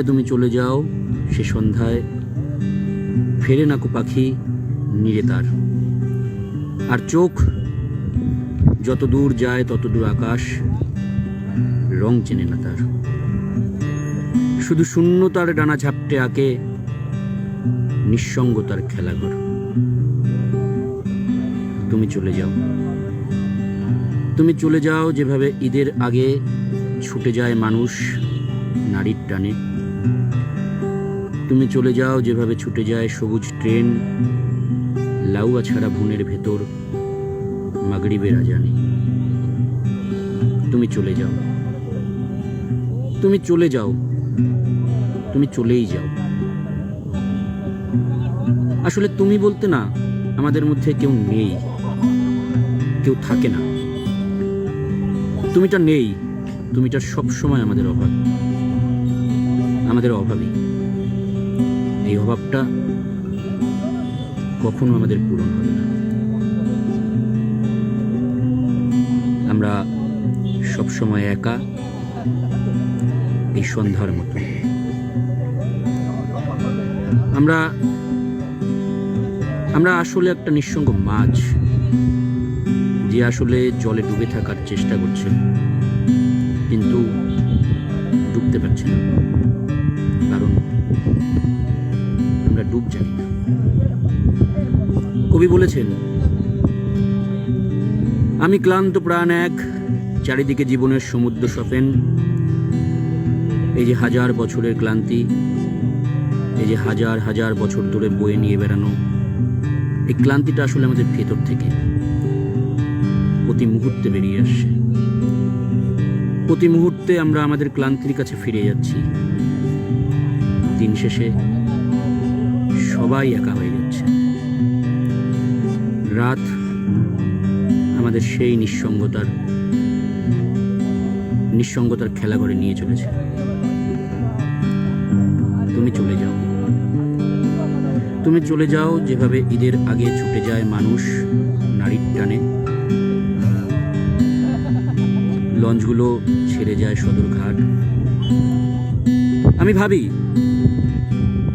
সন্ধ্যায় তুমি চলে যাও, সে সন্ধ্যায় ফেরে নাকু পাখি নিরে তার। আর চোখ যত দূর যায় তত দূর আকাশ রং চেনে না তার। শুধু শূন্যতার ডানা ঝাপটে আঁকে নিঃসঙ্গতার খেলাঘর। তুমি চলে যাও। তুমি চলে যাও যেভাবে ঈদের আগে ছুটে যায় মানুষ নারীর টানে। তুমি চলে যাও, যেভাবে ছুটে যায় সবুজ ট্রেন। লাউয়া ছাড়া ভুনের ভেতর মাগরিবের আজানে তুমি চলে যাও। তুমি চলে যাও। তুমি চলেই যাও। আসলে তুমি বলতে না, আমাদের মধ্যে কেউ নেই। কেউ থাকে না। তুমিটা নেই, তুমিটা সবসময় আমাদের অভাব। আমাদের অভাবই। এই অভাবটা কখনো আমাদের পূরণ হবে না। আমরা সবসময় একা এই সন্ধ্যার মতো। আমরা আমরা আসলে একটা নিঃসঙ্গ মাছ যে আসলে জলে ডুবে থাকার চেষ্টা করছে, কিন্তু ডুবতে পারছে না। আমরা ডুব জানি না। কবি বলেছেন, আমি ক্লান্ত প্রাণ এক, চারিদিকে জীবনের সমুদ্র সফেন। এই যে হাজার বছরের ক্লান্তি, এই যে হাজার হাজার বছর ধরে বয়ে নিয়ে বেড়ানো, এই ক্লান্তিটা আসলে আমাদের ভেতর থেকে প্রতি মুহূর্তে বেরিয়ে আসছে। প্রতি মুহূর্তে আমরা আমাদের ক্লান্তির কাছে ফিরে যাচ্ছি। দিন শেষে সবাই একা হয়ে যাচ্ছে রাত আমাদের সেই নিঃসঙ্গতার নিঃসঙ্গতার খেলা করে নিয়ে চলেছে। তুমি চলে যাও। তুমি চলে যাও যেভাবে ঈদের আগে ছুটে যায় মানুষ নারীর টানে। লঞ্চগুলো ছেড়ে যায় সদরঘাট। আমি ভাবি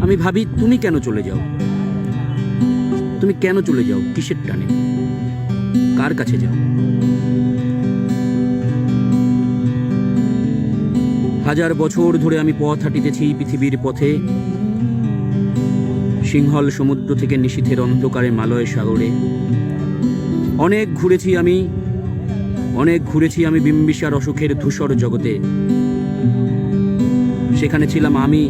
আমি ভাবি, তুমি কেন চলে যাও? তুমি কেন চলে যাও? কিসের টানে? কার কাছে যাও? হাজার বছর ধরে আমি পথ হাঁটিতেছি পৃথিবীর পথে। সিংহল সমুদ্র থেকে নিশীথের অন্ধকারে মালয় সাগরে। অনেক ঘুরেছি আমি, অনেক ঘুরেছি আমি বিম্বিসার অসুখের ধূসর জগতে। সেখানে ছিলাম আমি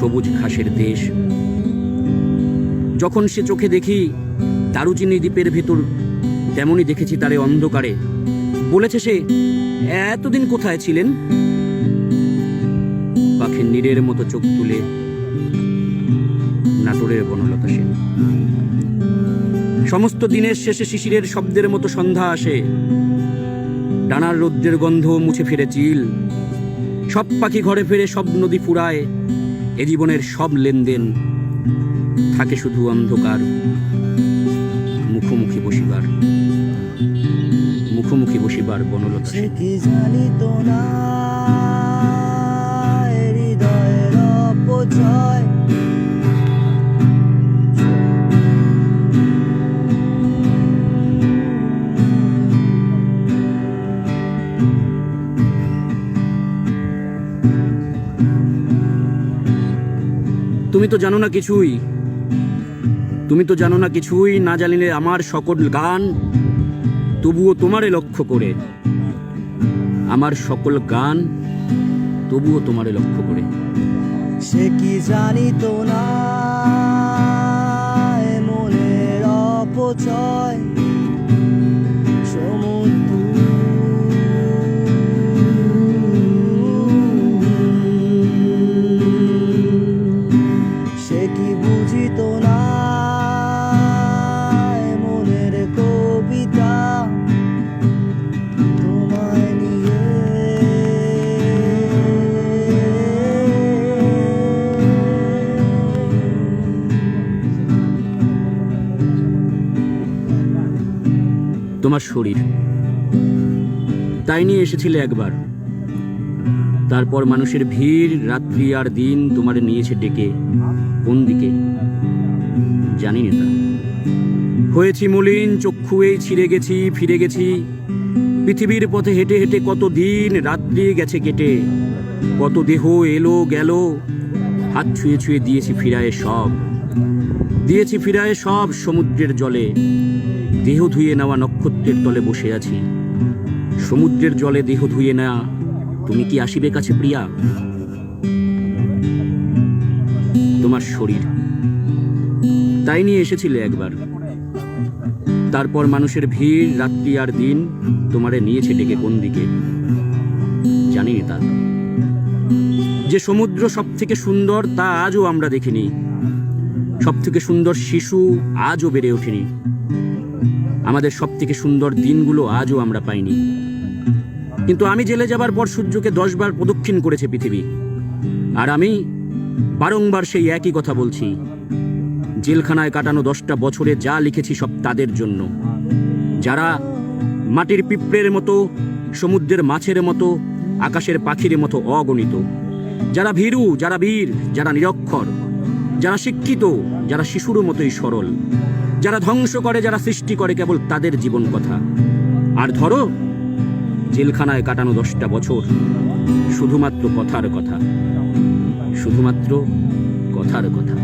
সবুজ ঘাসের দেশ। যখন সে চোখে দেখি দারুচিনি দ্বীপের ভেতর তেমনই দেখেছি তারে অন্ধকারে। বলেছে সে, এতদিন কোথায় ছিলেন? পাখির নীরের মতো চোখ তুলে নাটোরের বনলতা সেন। সমস্ত দিনের শেষে শিশিরের শব্দের মতো সন্ধ্যা আসে। ডানার রৌদ্রের গন্ধ মুছে ফিরে চিল। সব পাখি ঘরে ফিরে সব নদী ফুরায়। এ জীবনের সব লেনদেন থাকে শুধু অন্ধকার মুখোমুখি বসিবার মুখোমুখি বসিবার বনলতা তুমি তো জানো না কিছুই। তুমি তো জানো না কিছুই না জানিলে আমার সকল গান। তবুও তোমারে লক্ষ্য করে। আমার সকল গান তবুও তোমারে লক্ষ্য করে। সে কি জানিত না মনের অপচয়? সমুদ্র তোমার শরীর। তাই নিয়ে এসেছিলে একবার। তারপর মানুষের ভিড়, রাত্রি আর দিন তোমার নিয়েছে ডেকে। কোন দিকে? জানি না তা। হয়েছি মলিন, চক্ষুয়েই ছিঁড়ে গেছি, ফিরে গেছি। পৃথিবীর পথে হেঁটে হেঁটে কত দিন, রাত্রি গেছে কেটে। কত দেহ এলো, গেল। হাত ছুঁয়ে ছুঁয়ে দিয়েছি ফিরায়ে সব। দিয়েছি ফিরায়ে সব সমুদ্রের জলে। দেহ ধুয়ে নেওয়া নক্ষত্রের তলে বসে আছি। সমুদ্রের জলে দেহ ধুয়ে নেওয়া তুমি কি আসিবে কাছে প্রিয়া? তোমার শরীর। তাই নিয়ে এসেছিলে একবার। তারপর মানুষের ভিড়, রাত্রি আর দিন তোমারে নিয়েছে ডেকে কোন দিকে? জানিনি তা। যে সমুদ্র সব থেকে সুন্দর, তা আজও আমরা দেখিনি। সব থেকে সুন্দর শিশু আজও বেড়ে ওঠেনি। আমাদের সব থেকে সুন্দর দিনগুলো আজও আমরা পাইনি। কিন্তু আমি জেলে যাবার পর সূর্যকে দশবার প্রদক্ষিণ করেছে পৃথিবী। আর আমি বারংবার সেই একই কথা বলছি। জেলখানায় কাটানো দশটা বছরে যা লিখেছি সব তাদের জন্য। যারা মাটির পিঁপড়ের মতো, সমুদ্রের মাছের মতো, আকাশের পাখির মতো অগণিত। যারা ভীরু, যারা বীর, যারা নিরক্ষর, যারা শিক্ষিত, যারা শিশুর মতোই সরল। যারা ধ্বংস করে, যারা সৃষ্টি করে কেবল তাদের জীবন কথা। আর ধরো, জেলখানায় কাটানো দশটা বছর শুধুমাত্র কথার কথা। শুধুমাত্র কথার কথা।